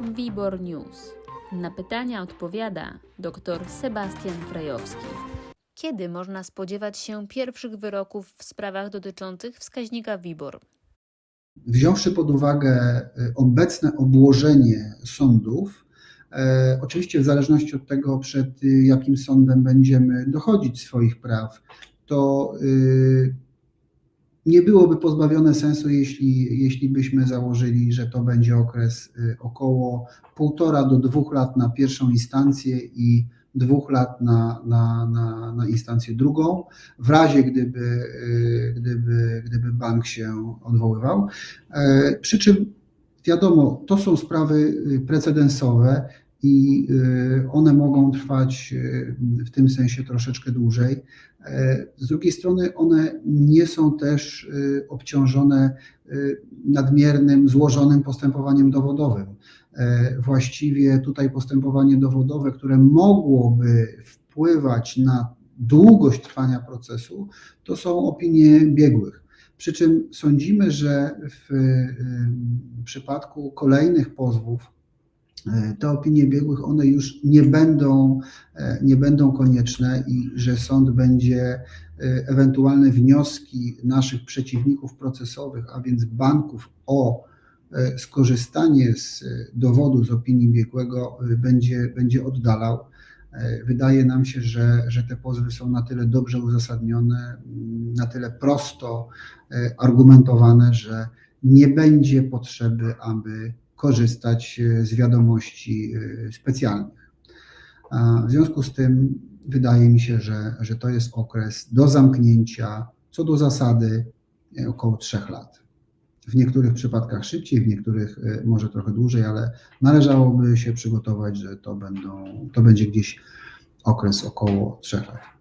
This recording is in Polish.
Wibor News. Na pytania odpowiada dr Sebastian Frejowski. Kiedy można spodziewać się pierwszych wyroków w sprawach dotyczących wskaźnika WIBOR? Wziąwszy pod uwagę y, obecne obłożenie sądów, e, oczywiście w zależności od tego, przed y, jakim sądem będziemy dochodzić swoich praw, to y, nie byłoby pozbawione sensu, jeśli, jeśli byśmy założyli, że to będzie okres y, około półtora do dwóch lat na pierwszą instancję i dwóch lat na, na, na, na instancję drugą, w razie gdyby, y, gdyby, gdyby bank się odwoływał. E, Przy czym wiadomo, to są sprawy y, precedensowe i y, one mogą trwać y, w tym sensie troszeczkę dłużej. E, Z drugiej strony one nie są też y, obciążone y, nadmiernym, złożonym postępowaniem dowodowym. Właściwie tutaj postępowanie dowodowe, które mogłoby wpływać na długość trwania procesu, to są opinie biegłych. Przy czym sądzimy, że w y, przypadku kolejnych pozwów te opinie biegłych one już nie będą, e, nie będą konieczne i że sąd będzie e, ewentualne wnioski naszych przeciwników procesowych, a więc banków o e, skorzystanie z e, dowodu z opinii biegłego e, będzie, będzie oddalał. E, Wydaje nam się, że, że te pozwy są na tyle dobrze uzasadnione, na tyle prosto e, argumentowane, że nie będzie potrzeby, aby korzystać e, z wiadomości e, specjalnych. W związku z tym wydaje mi się, że, że to jest okres do zamknięcia, co do zasady e, około trzech lat. W niektórych przypadkach szybciej, w niektórych może trochę dłużej, ale należałoby się przygotować, że to, będą, to będzie gdzieś okres około trzech lat.